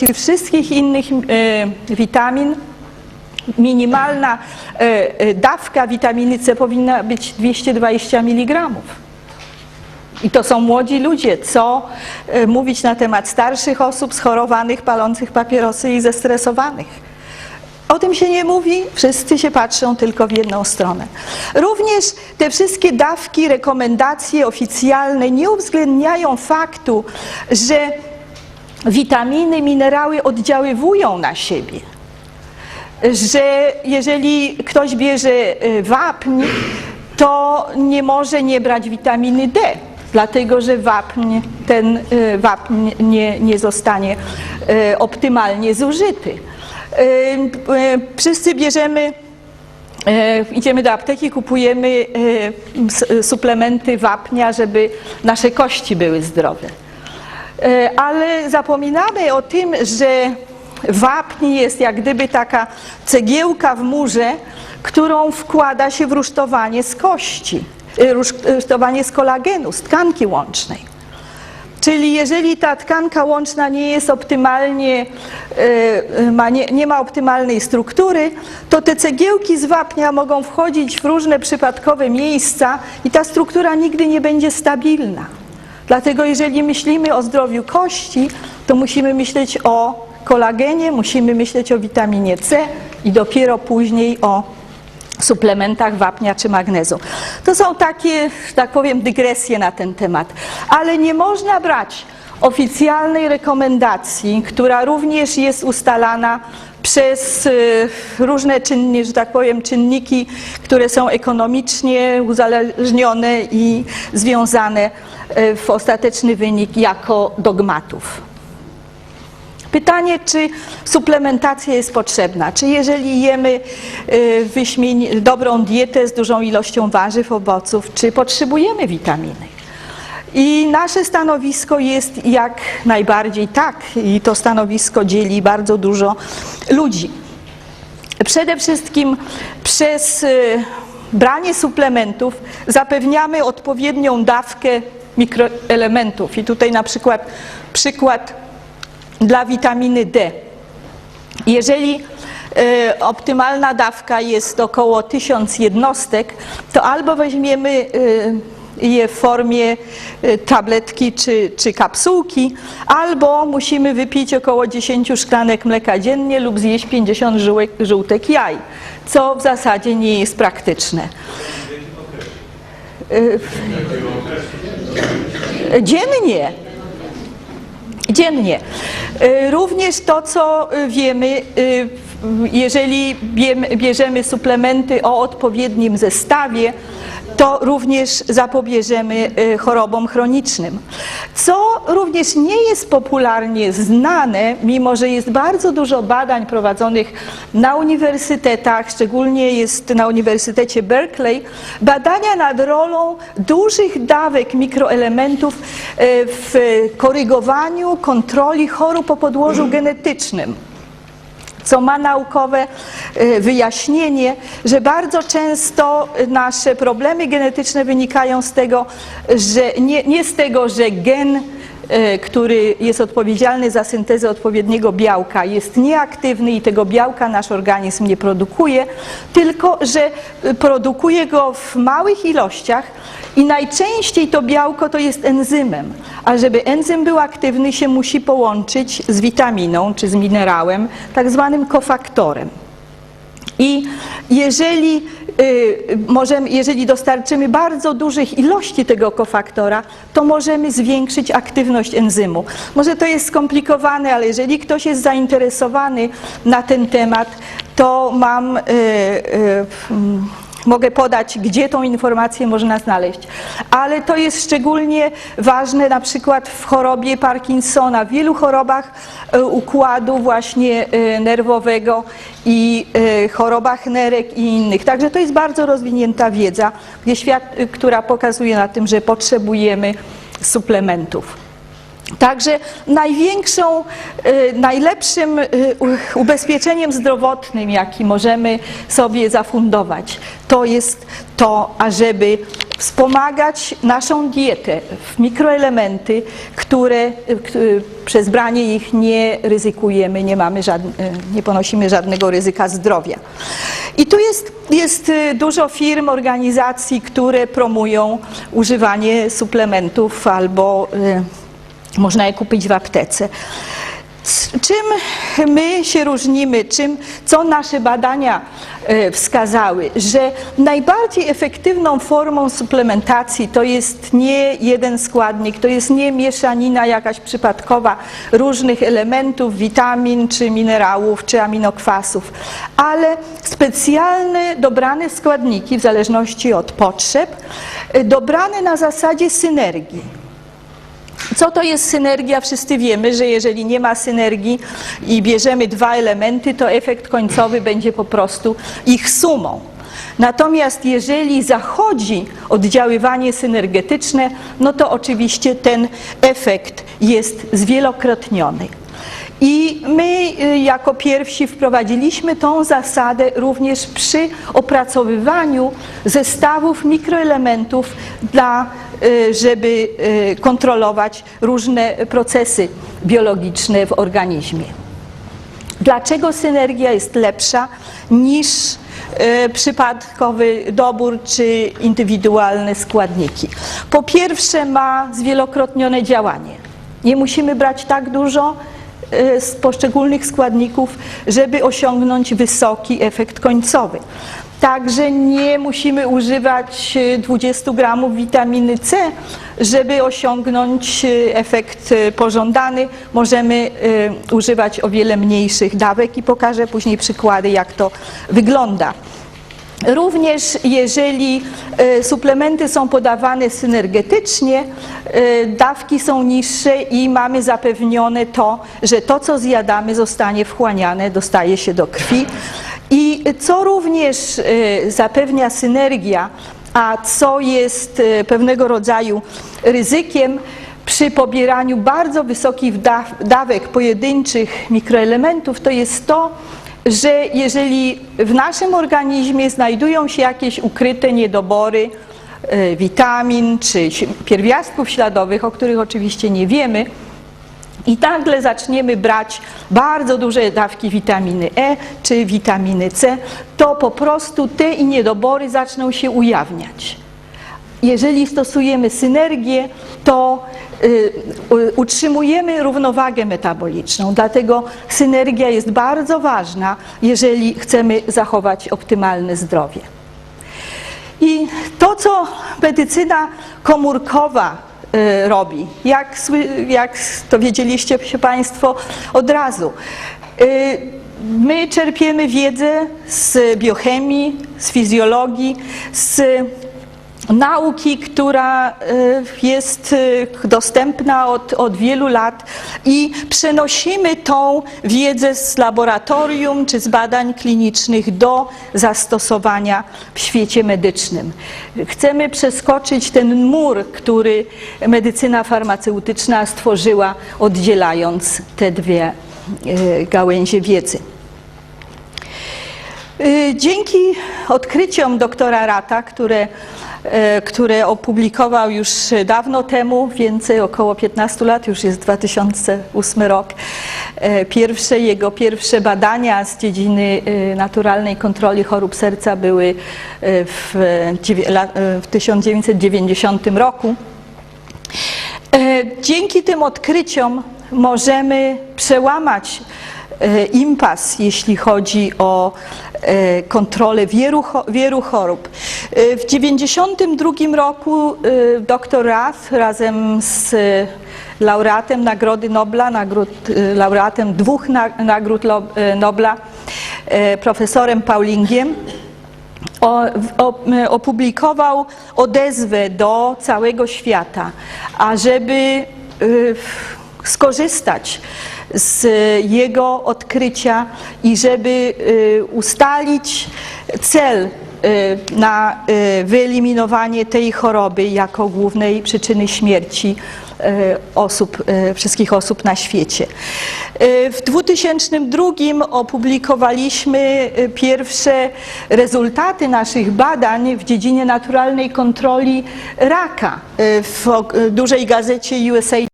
Czyli wszystkich innych e, witamin, minimalna e, e, dawka witaminy C powinna być 220 mg. I to są młodzi ludzie. Co mówić na temat starszych osób, schorowanych, palących papierosy i zestresowanych? O tym się nie mówi, wszyscy się patrzą tylko w jedną stronę. Również te wszystkie dawki, rekomendacje oficjalne nie uwzględniają faktu, że witaminy, minerały oddziaływują na siebie. Że jeżeli ktoś bierze y, wapń, to nie może nie brać witaminy D, dlatego że wapń, ten y, wapń nie, nie zostanie y, optymalnie zużyty. Wszyscy bierzemy Idziemy do apteki, kupujemy suplementy wapnia, żeby nasze kości były zdrowe. E, Ale zapominamy o tym, że wapń jest jak gdyby taka cegiełka w murze, którą wkłada się w rusztowanie z kości, e, rusz- rusztowanie z kolagenu, z tkanki łącznej. Czyli jeżeli ta tkanka łączna nie jest optymalnie, e, ma, nie, nie ma optymalnej struktury, to te cegiełki z wapnia mogą wchodzić w różne przypadkowe miejsca i ta struktura nigdy nie będzie stabilna. Dlatego jeżeli myślimy o zdrowiu kości, to musimy myśleć o kolagenie, musimy myśleć o witaminie C i dopiero później o suplementach wapnia czy magnezu. To są takie, tak powiem, dygresje na ten temat. Ale nie można brać oficjalnej rekomendacji, która również jest ustalana przez y, różne czynni, że tak powiem, czynniki, które są ekonomicznie uzależnione i związane y, w ostateczny wynik jako dogmatów. Pytanie, czy suplementacja jest potrzebna? Czy jeżeli jemy y, dobrą dietę z dużą ilością warzyw, owoców, czy potrzebujemy witaminy? I nasze stanowisko jest jak najbardziej tak, i to stanowisko dzieli bardzo dużo ludzi. Przede wszystkim przez y, branie suplementów zapewniamy odpowiednią dawkę mikroelementów. I tutaj na przykład przykład dla witaminy D. Jeżeli e, optymalna dawka jest około 1000 jednostek, to albo weźmiemy e, je w formie e, tabletki czy, czy kapsułki, albo musimy wypić około 10 szklanek mleka dziennie lub zjeść 50 żyłek, żółtek jaj, co w zasadzie nie jest praktyczne. E, Dziennie. Dziennie. Y, Również to, co y, wiemy, y, jeżeli bierzemy suplementy o odpowiednim zestawie, to również zapobieżemy y, chorobom chronicznym. Co również nie jest popularnie znane, mimo że jest bardzo dużo badań prowadzonych na uniwersytetach, szczególnie jest na Uniwersytecie Berkeley, badania nad rolą dużych dawek mikroelementów y, w korygowaniu kontroli chorób o podłożu genetycznym co ma naukowe e, wyjaśnienie, że bardzo często nasze problemy genetyczne wynikają z tego, że nie, nie z tego, że gen, który jest odpowiedzialny za syntezę odpowiedniego białka, jest nieaktywny i tego białka nasz organizm nie produkuje, tylko że e, produkuje go w małych ilościach i najczęściej to białko to jest enzymem. A żeby enzym był aktywny, się musi połączyć z witaminą czy z minerałem, tak zwanym kofaktorem. I jeżeli, y, możemy, jeżeli dostarczymy bardzo dużych ilości tego kofaktora, to możemy zwiększyć aktywność enzymu. Może to jest skomplikowane, ale jeżeli ktoś jest zainteresowany na ten temat, to mam. y, y, Mogę podać, gdzie tą informację można znaleźć. Ale to jest szczególnie ważne na przykład w chorobie Parkinsona, w wielu chorobach e, układu właśnie e, nerwowego i e, chorobach nerek i innych. Także to jest bardzo rozwinięta wiedza, która pokazuje na tym, że potrzebujemy suplementów. Także największą, y, najlepszym y, ubezpieczeniem zdrowotnym, jaki możemy sobie zafundować, to jest to, ażeby wspomagać naszą dietę w mikroelementy, które k- przez branie ich nie ryzykujemy, nie, mamy żadn- nie ponosimy żadnego ryzyka zdrowia. I tu jest, jest y, dużo firm, organizacji, które promują używanie suplementów albo y, można je kupić w aptece. Czym my się różnimy, czym, co nasze badania e, wskazały, że najbardziej efektywną formą suplementacji to jest nie jeden składnik, to jest nie mieszanina jakaś przypadkowa różnych elementów, witamin czy minerałów czy aminokwasów, ale specjalne dobrane składniki w zależności od potrzeb, e, dobrane na zasadzie synergii. Co to jest synergia? Wszyscy wiemy, że jeżeli nie ma synergii i bierzemy dwa elementy, to efekt końcowy będzie po prostu ich sumą. Natomiast jeżeli zachodzi oddziaływanie synergetyczne, no to oczywiście ten efekt jest zwielokrotniony. I my y, jako pierwsi wprowadziliśmy tą zasadę również przy opracowywaniu zestawów mikroelementów, dla, żeby y, kontrolować różne procesy biologiczne w organizmie. Dlaczego synergia jest lepsza niż e, przypadkowy dobór czy indywidualne składniki? Po pierwsze, ma zwielokrotnione działanie. Nie musimy brać tak dużo z poszczególnych składników, żeby osiągnąć wysoki efekt końcowy. Także nie musimy używać e, 20 gramów witaminy C, żeby osiągnąć e, efekt e, pożądany. Możemy e, używać o wiele mniejszych dawek i pokażę później przykłady, jak to wygląda. Również jeżeli e, suplementy są podawane synergetycznie, e, dawki są niższe i mamy zapewnione to, że to, co zjadamy, zostanie wchłaniane, dostaje się do krwi. I co również e, zapewnia synergia, a co jest e, pewnego rodzaju ryzykiem, przy pobieraniu bardzo wysokich daw- dawek pojedynczych mikroelementów, to jest to, że jeżeli w naszym organizmie znajdują się jakieś ukryte niedobory e, witamin czy pierwiastków śladowych, o których oczywiście nie wiemy, i nagle zaczniemy brać bardzo duże dawki witaminy E czy witaminy C, to po prostu te i niedobory zaczną się ujawniać. Jeżeli stosujemy synergię, to y, utrzymujemy równowagę metaboliczną. Dlatego synergia jest bardzo ważna, jeżeli chcemy zachować optymalne zdrowie. I to, co medycyna komórkowa robi, jak, jak to wiedzieliście się Państwo od razu. Y, My czerpiemy wiedzę z biochemii, z fizjologii, z nauki, która y, jest y, dostępna od, od wielu lat i przenosimy tą wiedzę z laboratorium czy z badań klinicznych do zastosowania w świecie medycznym. Chcemy przeskoczyć ten mur, który medycyna farmaceutyczna stworzyła, oddzielając te dwie y, gałęzie wiedzy. Dzięki odkryciom doktora Rata, które, e, które opublikował już dawno temu, więcej, około 15 lat, już jest 2008 rok, e, pierwsze, jego pierwsze badania z dziedziny e, naturalnej kontroli chorób serca były w, w 1990 roku. Dzięki tym odkryciom możemy przełamać impas, jeśli chodzi o e, kontrolę wielu, wielu chorób. E, W 1992 roku e, dr Rath razem z e, laureatem Nagrody Nobla, nagród, e, laureatem dwóch na- nagród e, Nobla, e, profesorem Paulingiem, opublikował odezwę do całego świata, ażeby skorzystać z jego odkrycia i żeby y, ustalić cel y, na y, wyeliminowanie tej choroby jako głównej przyczyny śmierci osób, wszystkich osób na świecie. W 2002 opublikowaliśmy pierwsze rezultaty naszych badań w dziedzinie naturalnej kontroli raka w dużej gazecie USA